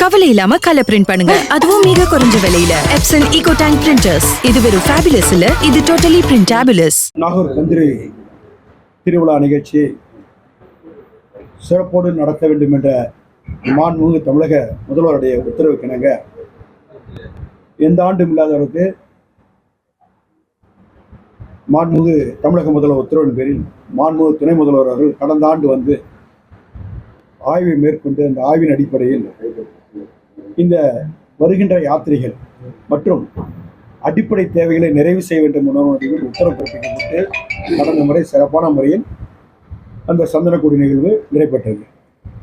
கவலை இல்லாம colour print பண்ணுங்க. அதுவும் மிக குறைஞ்ச விலையில. எப்சன் ஈகோ டேங்க் பிரிண்டர்ஸ் இது வெறும் ஃபேபுலஸ் இல்ல இது டோட்டலி பிரிண்டபிளஸ் நாகூர் கந்திரி திருவிழா நிகழ்ச்சி சிறப்போடு நடத்த வேண்டும் என்ற மாண்புமிகு தமிழக முதல்வருடைய உத்தரவுக்கணங்க எந்த ஆண்டும் இல்லாதவருக்கு மாண்புமிகு தமிழக முதல்வர் உத்தரவின் பேரில் மாண்புமிகு துணை முதல்வர் அவர்கள் கடந்த ஆண்டு வந்து ஆய்வை மேற்கொண்டு அந்த ஆய்வின் அடிப்படையில் இந்த வருகின்ற யாத்திரைகள் மற்றும் அடிப்படை தேவைகளை நிறைவு செய்ய வேண்டும் உணர்வு உத்தரவு பிறப்பிக்கப்பட்டு கடந்த முறை சிறப்பான முறையில் அந்த சந்தனக்கூடி நிகழ்வு நடைபெற்றது.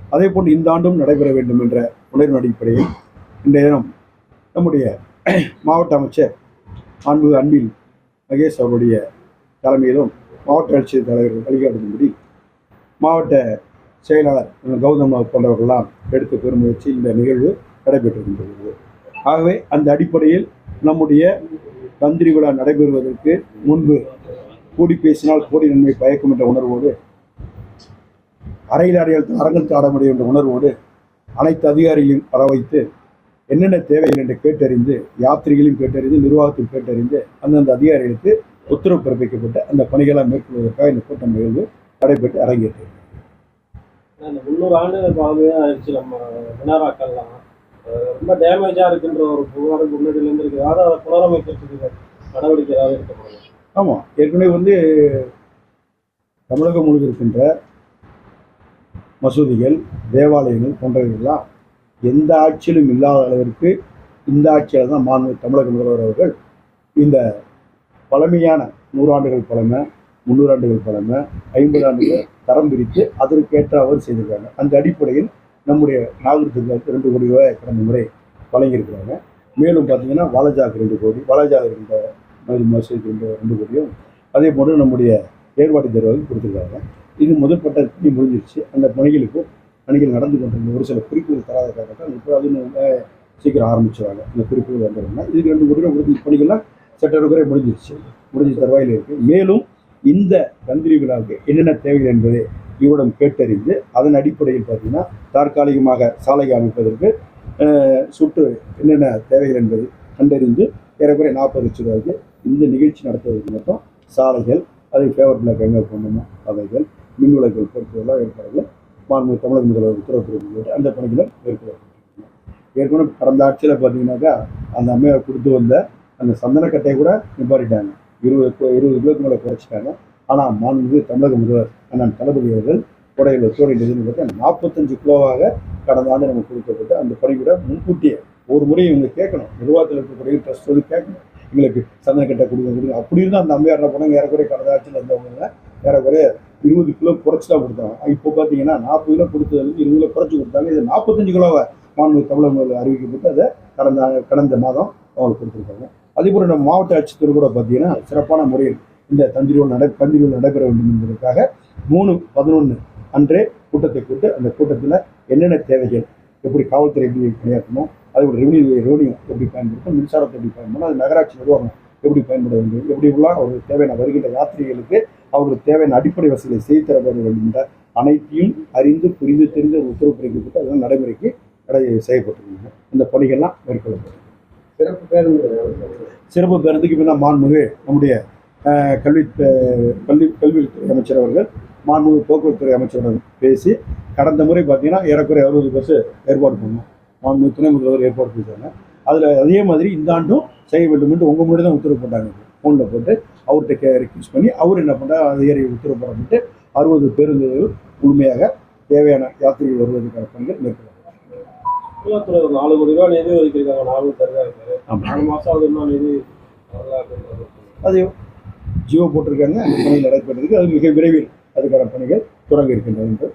அதே போன்று இந்த ஆண்டும் நடைபெற வேண்டும் என்ற உணர்வின் அடிப்படையில் இன்றைய தினம் நம்முடைய மாவட்ட அமைச்சர் அன்பு அன்பில் மகேஷ் அவருடைய தலைமையிலும் மாவட்ட ஆட்சியர் தலைவர் வழிகாட்டும்படி மாவட்ட செயலாளர் கௌதம் போன்றவர்களெல்லாம் எடுத்த பெருமுயற்சி இந்த நிகழ்வு நடைபெற்றிருக்கின்றது. ஆகவே அந்த அடிப்படையில் நம்முடைய தந்திரி விழா நடைபெறுவதற்கு முன்பு கூடி பேசினால் கோடி நன்மை பயக்கும் என்ற உணர்வோடு அறையில் அடையாளத்தில் அரங்கத்தில் ஆட முடியும் என்ற உணர்வோடு அனைத்து அதிகாரிகளையும் வர வைத்து என்னென்ன தேவைகள் என்று கேட்டறிந்து யாத்திரிகளையும் கேட்டறிந்து நிர்வாகத்தையும் கேட்டறிந்து அந்தந்த அதிகாரிகளுக்கு உத்தரவு பிறப்பிக்கப்பட்டு அந்த பணிகளை மேற்கொள்வதற்காக இந்த கூட்டம் நிகழ்வு நடைபெற்று அரங்கேற்றது அந்த முந்நூறு ஆண்டுகள் பழமையாக ஆயிடுச்சு நம்ம மினாராக்கள்லாம். ரொம்ப டேமேஜாக இருக்குன்ற ஒரு புகார் முன்னாடியிலேருந்து இருக்குது அதாவது அதை புனரமைக்கிறதுக்கு நடவடிக்கை ஏதாவது எடுக்கப்படணும் ஆமாம் ஏற்கனவே வந்து தமிழகம் முழுவதும் இருக்கின்ற மசூதிகள் தேவாலயங்கள் போன்றவைகள்லாம் எந்த ஆட்சியிலும் இல்லாத அளவிற்கு இந்த ஆட்சியில் தான் மாண்பு தமிழக முதல்வர் அவர்கள் இந்த பழமையான நூறாண்டுகள் பழமை முன்னூறாண்டுகள் பழமை ஐம்பது ஆண்டுகள் தரம் பிரித்து அதற்கேற்ற அவர் செய்திருக்காங்க. அந்த அடிப்படையில் நம்முடைய நாகரிகத்துக்கு ரெண்டு கோடி ரூபாய் கடந்த முறை வழங்கியிருக்கிறாங்க. மேலும் பார்த்தீங்கன்னா வாலஜாக்கு ரெண்டு கோடி வாலஜா இருந்த மது மசூதிக்கு ரெண்டு ரெண்டு கோடியும் அதே போன்று நம்முடைய ஏற்பாட்டு தேர்வாக கொடுத்துருக்காங்க. இது முதற்பட்ட பணி முடிஞ்சிருச்சு. அந்த பணிகளுக்கும் பணிகள் நடந்து கொண்டிருந்த ஒரு சில குறிப்புகள் தராத காரணத்தால் இப்போ அது சீக்கிரம் ஆரம்பிச்சிருவாங்க. இந்த குறிப்புகள் வந்ததுன்னா இதுக்கு ரெண்டு கோடி முடிஞ்ச பணிகள்லாம் சட்ட குறை முடிஞ்சிருச்சு. முடிஞ்ச தருவாயில் இருக்குது மேலும் இந்த கந்திரி விழாவுக்கு என்னென்ன தேவைகள் என்பதை இவரிடம் கேட்டறிந்து அதன் அடிப்படையில் பார்த்தீங்கன்னா தற்காலிகமாக சாலை அமைப்பதற்கு சுற்று என்னென்ன தேவைகள் என்பதை கண்டறிந்து ஏறக்குறைய நாற்பது லட்சம் ரூபாய்க்கு இந்த நிகழ்ச்சி நடத்துவதற்கு மட்டும் சாலைகள் அதை ஃபேவர் பிளாக் எங்கே போடணுமோ அவைகள் மின் விளக்குகள் பொறுத்தவரை ஏற்பாடுகள் மாண்பு தமிழக முதல்வர் உத்தரவு அந்த பணிகளை மேற்கொள்ளப்பட்டிருக்கிறது ஏற்கனவே கடந்த ஆட்சியில் பார்த்தீங்கன்னாக்கா அந்த அம்மையார் கொடுத்து வந்த அந்த சந்தனக்கட்டையை கூட நிப்பாட்டிட்டாங்க. இருபது இருபது கிலோக்கு மேலே குறைச்சிட்டாங்க. ஆனால் மாண்பு தமிழக முதல்வர் அண்ணன் தளபதி அவர்கள் கொடையில் ஒத்துழைப்பு நிதினு நாற்பத்தஞ்சு கிலோவாக கடந்த ஆண்டு நமக்கு கொடுக்கப்பட்டு அந்த பணி கூட முன்கூட்டியே ஒரு முறை இவங்க கேட்கணும். நிர்வாகத்தில் இருக்கக்கூடிய ட்ரஸ்ட் வந்து கேட்கணும். எங்களுக்கு சந்தனக்கட்டை கொடுங்க கொடுங்க. அப்படி இருந்தால் அந்த அம்மையார் என்ன பண்ணாங்க? ஏறக்குறைய கடந்த ஆட்சியில் இருந்தவங்க ஏறக்குறைய இருபது கிலோ குறைச்சி தான் கொடுத்தாங்க இப்போ பார்த்தீங்கன்னா நாற்பது கிலோ கொடுத்ததுலேருந்து இருபது கிலோ குறைச்சி கொடுத்தாங்க. இது நாற்பத்தஞ்சு கிலோவை மாண்பு தமிழகங்கள் அறிவிக்கப்பட்டு அதை கடந்த கடந்த மாதம் அவங்களுக்கு கொடுத்துருக்காங்க. அதே போல் நம்ம மாவட்ட ஆட்சித்தர் கூட பார்த்தீங்கன்னா சிறப்பான முறையில் இந்த தந்திரிகள் நடை தந்திரிகள் நடைபெற வேண்டும் என்பதற்காக மூணு பதினொன்று அன்றே கூட்டத்தை கூட்டு அந்த கூட்டத்தில் என்னென்ன தேவைகள் எப்படி காவல்துறை எப்படி பணியாற்றணும் அதே போல் ரெவன்யூ ரெவன்யூ எப்படி பயன்படுத்தணும் மின்சாரத்தை எப்படி பயன்படுத்தணும் அது நகராட்சி நிர்வாகம் எப்படி பயன்பட வேண்டும் எப்படி எல்லாம் ஒரு தேவையான வருகின்ற யாத்திரிகளுக்கு அவர்களுக்கு தேவையான அடிப்படை வசதிகளை செய்து தர வேண்டும் என்ற அனைத்தையும் அறிந்து புரிந்து தெரிந்து உத்தரவு பிறப்பிக்கப்பட்டு அதெல்லாம் நடைமுறைக்கு நடை செய்யப்பட்டிருக்காங்க இந்த பணிகள்லாம் மேற்கொள்ளப்படும் சிறப்பு பேருந்து சிறப்பு பேருந்துக்கு தான் மாண்புமிகு நம்முடைய கல்வி கல்வி கல்வித்துறை அமைச்சர் அவர்கள் மாண்புமிகு போக்குவரத்துறை அமைச்சருடன் பேசி கடந்த முறை பார்த்தீங்கன்னா ஏறக்குறைய அறுபது பஸ் ஏற்பாடு பண்ணோம். மாண்புமிகு துணை முதல்வர் ஏற்பாடு பண்ணிட்டாங்க. அதில் அதே மாதிரி இந்த ஆண்டும் செய்ய வேண்டும் என்று உங்கள் முன்னாடி தான் உத்தரவு போட்டாங்க. ஃபோனில் போட்டு அவர்கிட்ட கே ரிக்வஸ்ட் பண்ணி அவர் என்ன பண்ணுறாரு அதிகாரி உத்தரவு போடப்பட்டு அறுபது பேருந்துகள் முழுமையாக தேவையான யாத்திரைகள் வருவதற்கான பணிகள் சுற்றுலாத்துறை ஒரு நாலு கோடி ரூபா நிதி ஒதுக்கியிருக்காங்க நாலு தருவாங்க ஆமாம் நாலு மாதம் அது இன்னும் நிதி வரல அப்படின்றது அது ஜியோ போட்டிருக்காங்க அந்த பணிகள் நடைபெற்றிருக்கு அது மிக விரைவில் அதுக்கான பணிகள் தொடங்க இருக்கின்றன என்று